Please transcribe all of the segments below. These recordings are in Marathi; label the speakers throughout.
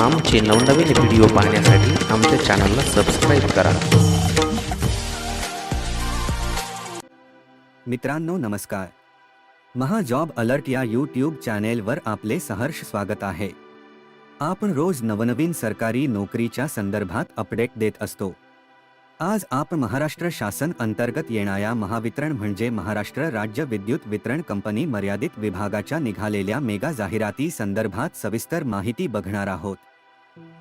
Speaker 1: आमचे नवनवीन व्हिडिओ पाहण्यासाठी आमच्या चॅनलला सबस्क्राईब करा.
Speaker 2: मित्रांनो नमस्कार. महा जॉब अलर्ट या यूट्यूब चॅनेलवर आपले सहर्ष स्वागत आहे. आपण रोज नवनवीन सरकारी नोकरीच्या संदर्भात अपडेट देत असतो. आज आपण महाराष्ट्र शासन अंतर्गत येणाऱ्या महावितरण म्हणजे महाराष्ट्र राज्य विद्युत वितरण कंपनी मर्यादित विभागाच्या निघालेल्या मेगा जाहिराती संदर्भात सविस्तर माहिती बघणार आहोत.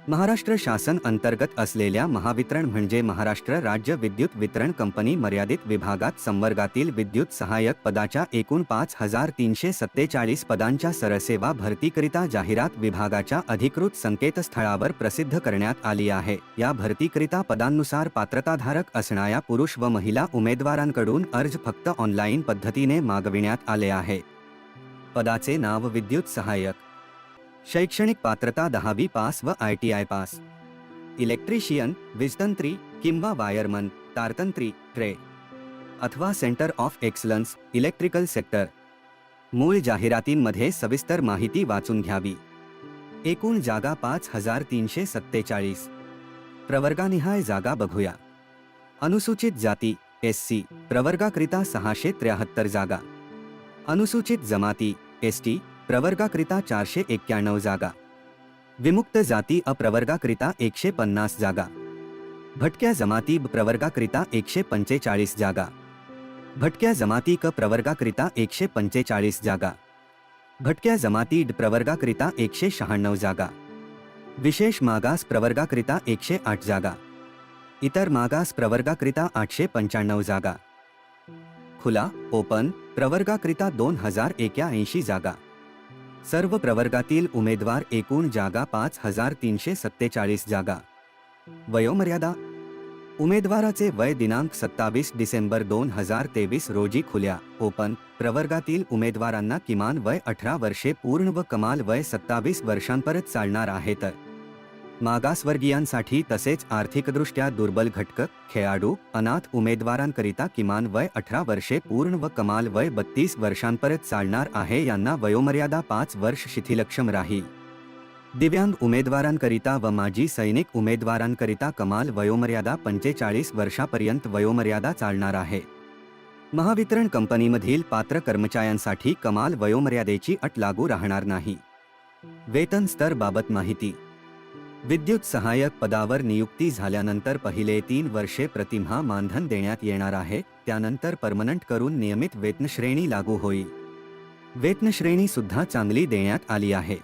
Speaker 2: महाराष्ट्र शासन अंतर्गत असलेल्या महावितरण म्हणजे महाराष्ट्र राज्य विद्युत वितरण कंपनी मर्यादित विभागात संवर्गातील विद्युत सहाय्यक पदाच्या एकूण पाच हजार तीनशे सत्तेचाळीस पदांच्या सरसेवा भरतीकरिता जाहिरात विभागाच्या अधिकृत संकेतस्थळावर प्रसिद्ध करण्यात आली आहे. या भरतीकरिता पदांनुसार पात्रताधारक असणाऱ्या पुरुष व महिला उमेदवारांकडून अर्ज फक्त ऑनलाईन पद्धतीने मागविण्यात आले आहे. पदाचे नाव विद्युत सहाय्यक शैक्षणिक पात्रता दहावी पास व I T I pass. Electrician वीजतंत्री किंवा वायरमन तारतंत्री ट्रे. अथवा centre of excellence electrical sector. मूळ जाहिरातींमध्ये सविस्तर माहिती वाचून घ्यावी. एकूण जागा पाच हजार तीनशे सत्तेचाळीस. प्रवर्गानिहाय जागा बघूया. अनुसूचित जाती एस सी. प्रवर्गाकरिता सहाशे त्र्याहत्तर जागा. अनुसूचित जमाती एस टी. प्रवर्गाकरिता चारशे एक्क्याण्णव जागा. विमुक्त जाती अप्रवर्गाकरिता एकशे पन्नास जागा. भटक्या जमाती ब प्रवर्गाकरिता एकशे पंचेचाळीस जागा. भटक्या जमाती क प्रवर्गाकरिता एकशे पंचेचाळीस जागा. भटक्या जमाती ड प्रवर्गाकरिता एकशे शहाण्णव जागा. विशेष मागास प्रवर्गाकरिता एकशे आठ जागा. इतर मागास प्रवर्गाकरिता आठशे पंच्याण्णव जागा. खुला ओपन प्रवर्गाकरिता दोन हजार एक्याऐंशी जागा. सर्व प्रवर्गातील उमेदवार एकूण जागा पाच हजार तीनशे सत्तेचाळीस जागा. वयोमर्यादा. उमेदवाराचे वय दिनांक सत्तावीस डिसेंबर दोन हजार तेवीस रोजी खुल्या. ओपन. प्रवर्गातील उमेदवारांना किमान वय अठरा वर्षे पूर्ण व कमाल वय सत्तावीस वर्षांपरत चालणार आहे तर मागासवर्गीयांसाठी तसेच आर्थिकदृष्ट्या दुर्बल घटक खेळाडू अनाथ उमेदवारांकरिता किमान वय अठरा वर्षे पूर्ण व कमाल वय बत्तीस वर्षांपर्यंत चालणार आहे यांना वयोमर्यादा पाच वर्ष शिथिलक्षम राहील. दिव्यांग उमेदवारांकरिता व माजी सैनिक उमेदवारांकरिता कमाल वयोमर्यादा पंचेचाळीस वर्षापर्यंत वयोमर्यादा चालणार आहे. महावितरण कंपनीमधील पात्र कर्मचाऱ्यांसाठी कमाल वयोमर्यादेची अट लागू राहणार नाही. वेतन स्तर बाबत माहिती विद्युत सहाय्यक पदावर नियुक्ती झाल्यानंतर पहिले तीन वर्षे प्रतिमा मानधन देण्यात येणार आहे त्यानंतर परमनंट करून नियमित वेतनश्रेणी लागू होईल. वेतनश्रेणी सुद्धा चांगली देण्यात आली आहे.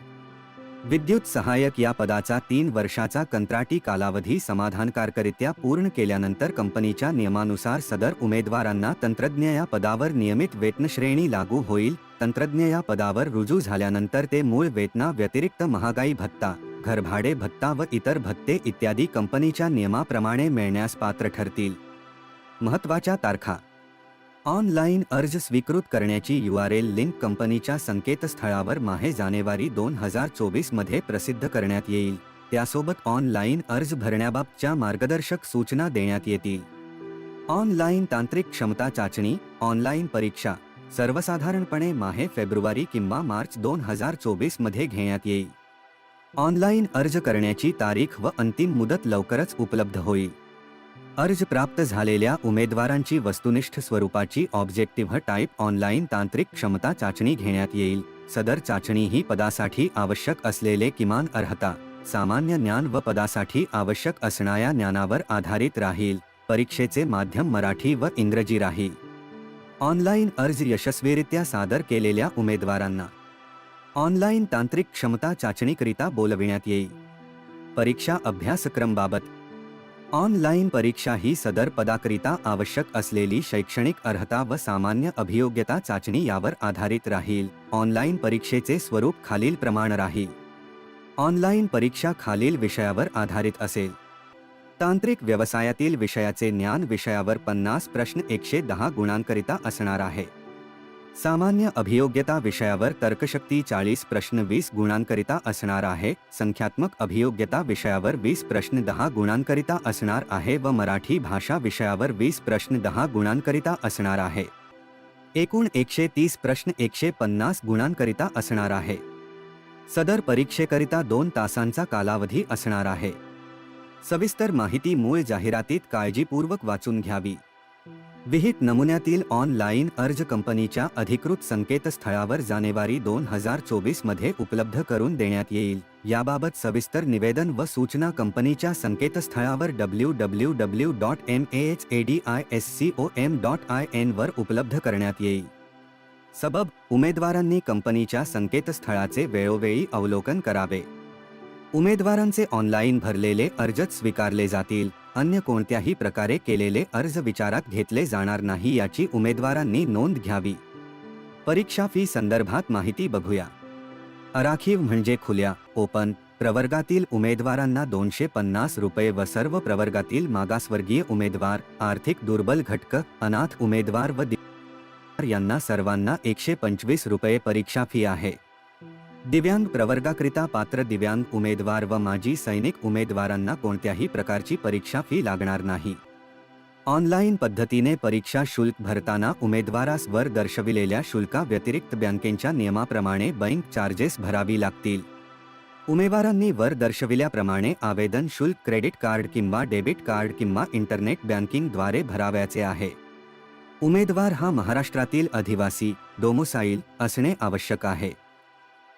Speaker 2: विद्युत सहाय्यक या पदाचा तीन वर्षाचा कंत्राटी कालावधी समाधानकारकरित्या पूर्ण केल्यानंतर कंपनीच्या नियमानुसार सदर उमेदवारांना तंत्रज्ञ या पदावर नियमित वेतनश्रेणी लागू होईल तंत्रज्ञ या पदावर रुजू झाल्यानंतर ते मूळ वेतना व्यतिरिक्त महागाई भत्ता घरभाडे भत्ता व इतर भत्ते इत्यादी कंपनीच्या नियमाप्रमाणे मिळण्यास पात्र ठरतील. महत्त्वाच्या तारखा. ऑनलाईन अर्ज स्वीकृत करण्याची यू आर एल लिंक कंपनीच्या संकेतस्थळावर माहे जानेवारी दोन हजार चोवीसमध्ये प्रसिद्ध करण्यात येईल. त्यासोबत ऑनलाईन अर्ज भरण्याबाबतच्या मार्गदर्शक सूचना देण्यात येतील. ऑनलाईन तांत्रिक क्षमता चाचणी ऑनलाईन परीक्षा सर्वसाधारणपणे माहे फेब्रुवारी किंवा मार्च दोन हजार चोवीसमध्ये घेण्यात येईल. ऑनलाईन अर्ज करण्याची तारीख व अंतिम मुदत लवकरच उपलब्ध होईल. अर्ज प्राप्त झालेल्या उमेदवारांची वस्तुनिष्ठ स्वरूपाची ऑब्जेक्टिव्ह टाईप ऑनलाईन तांत्रिक क्षमता चाचणी घेण्यात येईल. सदर चाचणी ही पदासाठी आवश्यक असलेले किमान अर्हता सामान्य ज्ञान व पदासाठी आवश्यक असणाऱ्या ज्ञानावर आधारित राहील. परीक्षेचे माध्यम मराठी व इंग्रजी राहील. ऑनलाईन अर्ज यशस्वीरित्या सादर केलेल्या उमेदवारांना ऑनलाईन तांत्रिक क्षमता चाचणीकरिता बोलविण्यात येईल. परीक्षा अभ्यासक्रम बाबत ऑनलाईन परीक्षा ही सदर पदाकरिता आवश्यक असलेली शैक्षणिक अर्हता व सामान्य अभियोग्यता चाचणी यावर आधारित राहील. ऑनलाईन परीक्षेचे स्वरूप खालील प्रमाण राहील. ऑनलाईन परीक्षा खालील विषयावर आधारित असेल. तांत्रिक व्यवसायातील विषयाचे ज्ञान विषयावर पन्नास प्रश्न एकशे दहा गुणांकरिता असणार आहे. सामान्य अभियोग्यता विषयावर तर्कशक्ती चाळीस प्रश्न वीस गुणांकरिता असणार आहे संख्यात्मक अभियोग्यता विषयावर वीस प्रश्न दहा गुणांकरिता असणार आहे व मराठी भाषा विषयावर वीस प्रश्न दहा गुणांकरिता असणार आहे. एकूण एकशे तीस प्रश्न एकशे पन्नास गुणांकरिता असणार आहे. सदर परीक्षेकरिता दोन तासांचा कालावधी असणार आहे. सविस्तर माहिती मूळ जाहिरातीत काळजीपूर्वक वाचून घ्यावी. विहित नमुन्यातील ऑनलाईन अर्ज कंपनीच्या अधिकृत संकेतस्थळावर जानेवारी दोन हजार चोवीसमध्ये उपलब्ध करून देण्यात येईल. याबाबत सविस्तर निवेदन व सूचना कंपनीच्या संकेतस्थळावर W W W dot M A H A D I S C O M dot I N वर उपलब्ध करण्यात येईल. सबब उमेदवारांनी कंपनीच्या संकेतस्थळाचे वेळोवेळी अवलोकन करावे. उमेदवारांचे ऑनलाईन भरलेले अर्जच स्वीकारले जातील. अन्य कोणत्याही प्रकारे केलेले अर्ज विचारात घेतले जाणार नाही याची उमेदवारांनी नोंद घ्यावी. परीक्षा फी संदर्भात माहिती बघूया. अराखीव म्हणजे खुल्या ओपन प्रवर्गातील उमेदवारांना दोनशे पन्नास रुपये व सर्व प्रवर्गातील मागासवर्गीय उमेदवार आर्थिक दुर्बल घटक अनाथ उमेदवार व यांना सर्वांना एकशे पंचवीस रुपये परीक्षा फी आहे. दिव्यांग प्रवर्गाकरिता पात्र दिव्यांग उमेदवार व माजी सैनिक उमेदवारांना कोणत्याही प्रकारची परीक्षा फी लागणार नाही. ऑनलाईन पद्धतीने परीक्षा शुल्क भरताना उमेदवारास वर दर्शविलेल्या शुल्काव्यतिरिक्त बँकेच्या नियमाप्रमाणे बँक चार्जेस भरावी लागतील. उमेदवारांनी वर दर्शविल्याप्रमाणे आवेदन शुल्क क्रेडिट कार्ड किंवा डेबिट कार्ड किंवा इंटरनेट बँकिंगद्वारे भरावयाचे आहे. उमेदवार हा महाराष्ट्रातील अधिवासी डोमोसाईल असणे आवश्यक आहे.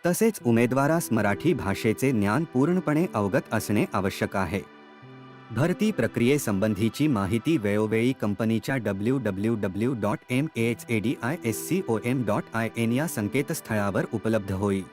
Speaker 2: तसेच उमेदवारास मराठी भाषेचे ज्ञान पूर्णपणे अवगत असणे आवश्यक आहे. भरती प्रक्रियेसंबंधीची माहिती वेळोवेळी कंपनीच्या W W W dot M H A D I S C O M dot I N या संकेतस्थळावर उपलब्ध होईल.